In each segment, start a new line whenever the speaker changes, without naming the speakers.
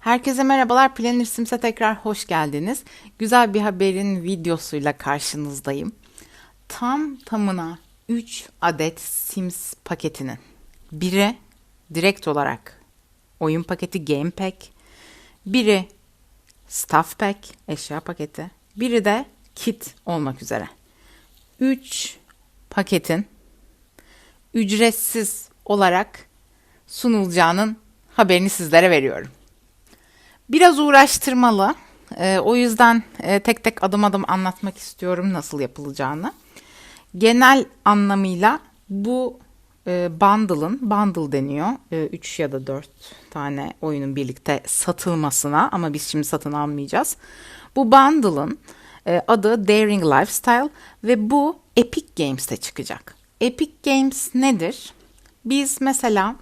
Herkese merhabalar. Planner Sims'e tekrar hoş geldiniz. Güzel bir haberin videosuyla karşınızdayım. Tam tamına 3 adet Sims paketinin biri direkt olarak oyun paketi Game Pack, biri Stuff Pack eşya paketi, biri de kit olmak üzere. 3 paketin ücretsiz olarak sunulacağının haberini sizlere veriyorum. Biraz uğraştırmalı. Ee, o yüzden e, tek tek adım adım anlatmak istiyorum nasıl yapılacağını. Genel anlamıyla bu e, bundle'ın, bundle deniyor. 3 ya da 4 tane oyunun birlikte satılmasına ama biz şimdi satın almayacağız. Bu bundle'ın e, adı Daring Lifestyle ve bu Epic Games'te çıkacak. Epic Games nedir? Biz mesela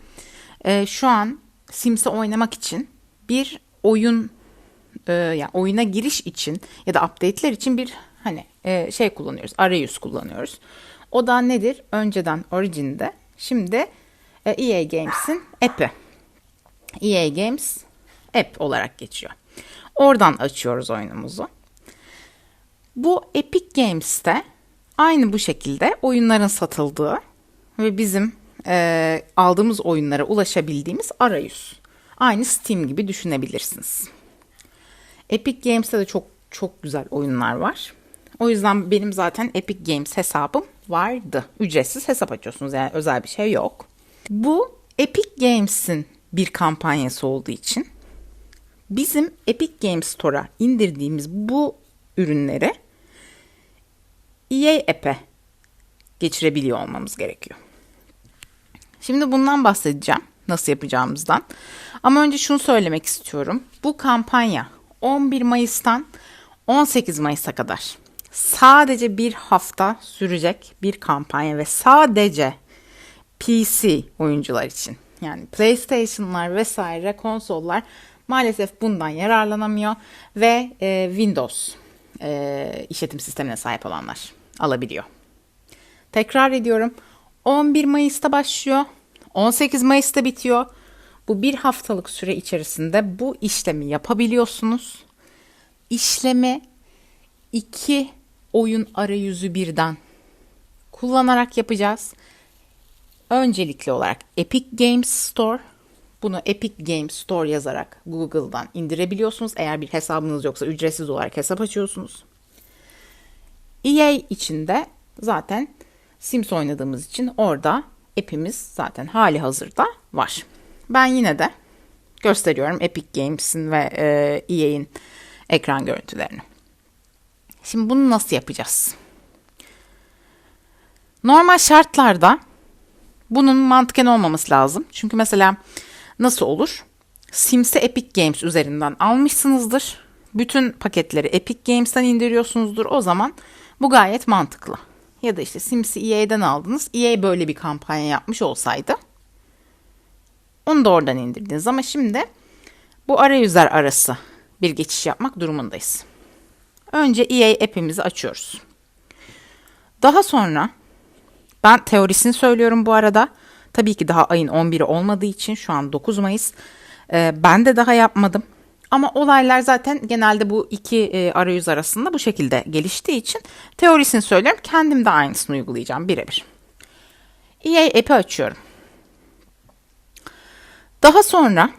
e, şu an Sims'i oynamak için bir oyun e, yani oyuna giriş için ya da update'ler için bir hani e, şey kullanıyoruz. Arayüz kullanıyoruz. O da nedir? Önceden Origin'de şimdi e, EA Games'in app'i. EA Games app olarak geçiyor. Oradan açıyoruz oyunumuzu. Bu Epic Games'te aynı bu şekilde oyunların satıldığı ve bizim e, aldığımız oyunlara ulaşabildiğimiz arayüz. Aynı Steam gibi düşünebilirsiniz. Epic Games'te de çok çok güzel oyunlar var. O yüzden benim zaten Epic Games hesabım vardı. Ücretsiz hesap açıyorsunuz yani özel bir şey yok. Bu Epic Games'in bir kampanyası olduğu için bizim Epic Games Store'a indirdiğimiz bu ürünleri EA App'e geçirebiliyor olmamız gerekiyor. Şimdi bundan bahsedeceğim nasıl yapacağımızdan. Ama önce şunu söylemek istiyorum. Bu kampanya 11 Mayıs'tan 18 Mayıs'a kadar sadece bir hafta sürecek bir kampanya ve sadece PC oyuncular için. Yani PlayStation'lar vesaire konsollar maalesef bundan yararlanamıyor ve e, Windows e, işletim sistemine sahip olanlar alabiliyor. Tekrar ediyorum 11 Mayıs'ta başlıyor 18 Mayıs'ta bitiyor. Bu bir haftalık süre içerisinde bu işlemi yapabiliyorsunuz. İşlemi iki oyun arayüzü birden kullanarak yapacağız. Öncelikli olarak Epic Games Store. Bunu Epic Games Store yazarak Google'dan indirebiliyorsunuz. Eğer bir hesabınız yoksa ücretsiz olarak hesap açıyorsunuz. EA içinde zaten Sims oynadığımız için orada app'imiz zaten hali hazırda var. Ben yine de gösteriyorum Epic Games'in ve e, EA'in ekran görüntülerini. Şimdi bunu nasıl yapacağız? Normal şartlarda bunun mantıken olmaması lazım. Çünkü mesela nasıl olur? Sims'i Epic Games üzerinden almışsınızdır. Bütün paketleri Epic Games'ten indiriyorsunuzdur. O zaman bu gayet mantıklı. Ya da işte Sims'i EA'den aldınız. EA böyle bir kampanya yapmış olsaydı onu da oradan indirdiniz. Ama şimdi bu arayüzler arası bir geçiş yapmak durumundayız. Önce EA app'imizi açıyoruz. Daha sonra ben teorisini söylüyorum bu arada. Tabii ki daha ayın 11'i olmadığı için şu an 9 Mayıs. Ee, ben de daha yapmadım. Ama olaylar zaten genelde bu iki e, arayüz arasında bu şekilde geliştiği için teorisini söylüyorum. Kendim de aynısını uygulayacağım birebir. EA app'i açıyorum. Daha sonra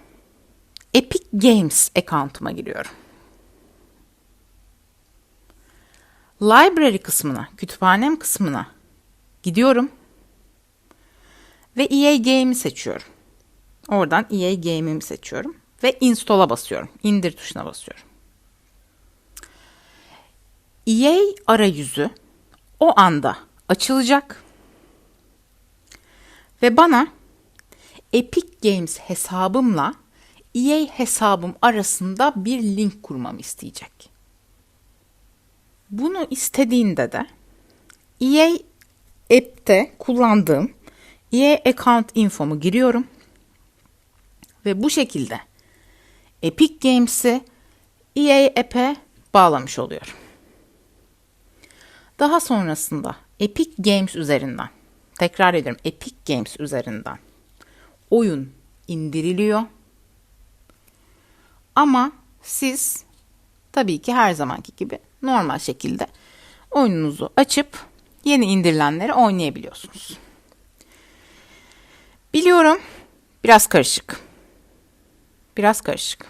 Epic Games account'uma giriyorum. Library kısmına, kütüphanem kısmına gidiyorum. Ve EA Game'i seçiyorum. Oradan EA Game'imi seçiyorum ve install'a basıyorum. İndir tuşuna basıyorum. EA arayüzü o anda açılacak ve bana Epic Games hesabımla EA hesabım arasında bir link kurmamı isteyecek. Bunu istediğinde de EA app'te kullandığım EA account infomu giriyorum ve bu şekilde Epic Games'i EA app'e bağlamış oluyor. Daha sonrasında Epic Games üzerinden tekrar ediyorum Epic Games üzerinden oyun indiriliyor. Ama siz tabii ki her zamanki gibi normal şekilde oyununuzu açıp yeni indirilenleri oynayabiliyorsunuz. Biliyorum biraz karışık. Biraz karışık.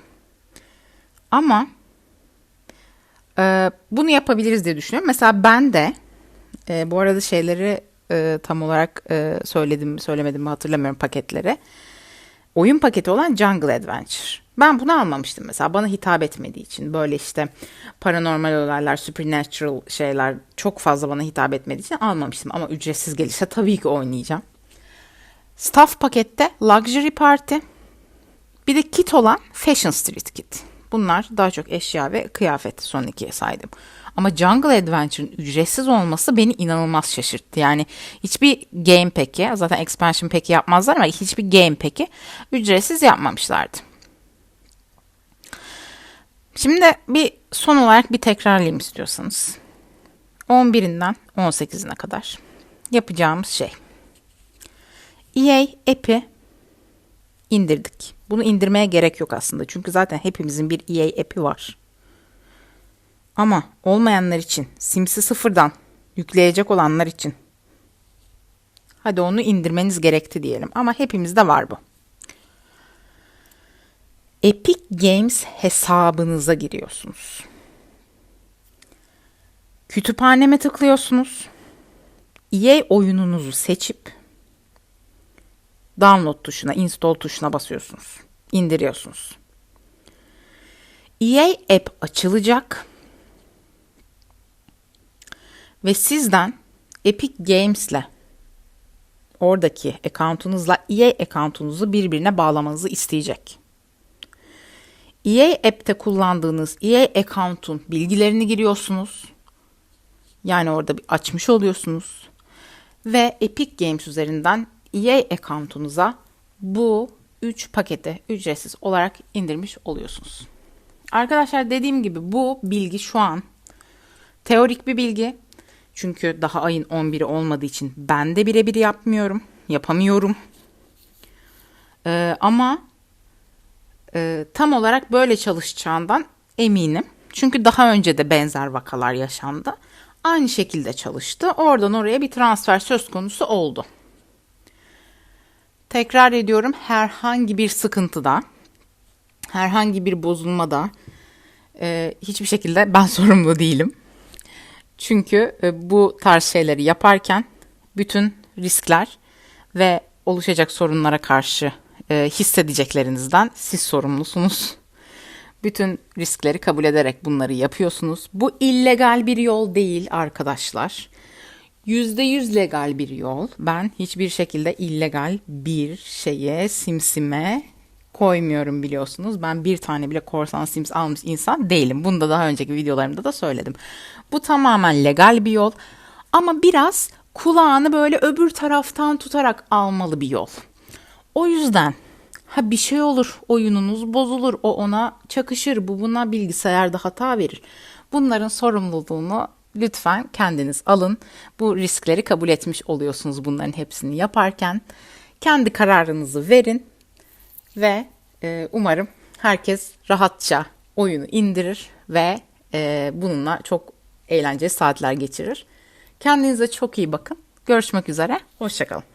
Ama e, bunu yapabiliriz diye düşünüyorum. Mesela ben de e, bu arada şeyleri e, tam olarak e, söyledim söylemedim mi hatırlamıyorum paketleri. Oyun paketi olan Jungle Adventure. Ben bunu almamıştım mesela bana hitap etmediği için. Böyle işte paranormal olaylar, supernatural şeyler çok fazla bana hitap etmediği için almamıştım. Ama ücretsiz gelirse tabii ki oynayacağım. Staff pakette Luxury Party. Bir de kit olan Fashion Street Kit. Bunlar daha çok eşya ve kıyafet son ikiye saydım. Ama Jungle Adventure'ın ücretsiz olması beni inanılmaz şaşırttı. Yani hiçbir game pack'i zaten expansion pack'i yapmazlar ama hiçbir game pack'i ücretsiz yapmamışlardı. Şimdi bir son olarak bir tekrarlayayım istiyorsanız. 11'inden 18'ine kadar yapacağımız şey. EA app'i indirdik. Bunu indirmeye gerek yok aslında. Çünkü zaten hepimizin bir EA app'i var. Ama olmayanlar için, Sims'i sıfırdan yükleyecek olanlar için hadi onu indirmeniz gerekti diyelim. Ama hepimizde var bu. Epic Games hesabınıza giriyorsunuz. Kütüphaneme tıklıyorsunuz. EA oyununuzu seçip download tuşuna, install tuşuna basıyorsunuz. İndiriyorsunuz. EA app açılacak ve sizden Epic Games'le oradaki account'unuzla EA account'unuzu birbirine bağlamanızı isteyecek. EA app'te kullandığınız EA account'un bilgilerini giriyorsunuz. Yani orada bir açmış oluyorsunuz. Ve Epic Games üzerinden EA account'unuza bu 3 paketi ücretsiz olarak indirmiş oluyorsunuz. Arkadaşlar dediğim gibi bu bilgi şu an teorik bir bilgi. Çünkü daha ayın 11'i olmadığı için ben de birebir yapmıyorum. Yapamıyorum. Ee, ama e, tam olarak böyle çalışacağından eminim. Çünkü daha önce de benzer vakalar yaşandı. Aynı şekilde çalıştı. Oradan oraya bir transfer söz konusu oldu. Tekrar ediyorum herhangi bir sıkıntıda, herhangi bir bozulmada e, hiçbir şekilde ben sorumlu değilim. Çünkü e, bu tarz şeyleri yaparken bütün riskler ve oluşacak sorunlara karşı e, hissedeceklerinizden siz sorumlusunuz. Bütün riskleri kabul ederek bunları yapıyorsunuz. Bu illegal bir yol değil arkadaşlar. %100 legal bir yol. Ben hiçbir şekilde illegal bir şeye, simsime koymuyorum biliyorsunuz. Ben bir tane bile korsan sims almış insan değilim. Bunu da daha önceki videolarımda da söyledim. Bu tamamen legal bir yol. Ama biraz kulağını böyle öbür taraftan tutarak almalı bir yol. O yüzden ha bir şey olur, oyununuz bozulur, o ona çakışır, bu buna bilgisayarda hata verir. Bunların sorumluluğunu lütfen kendiniz alın. Bu riskleri kabul etmiş oluyorsunuz bunların hepsini yaparken. Kendi kararınızı verin ve e, umarım herkes rahatça oyunu indirir ve e, bununla çok eğlenceli saatler geçirir. Kendinize çok iyi bakın. Görüşmek üzere. Hoşçakalın.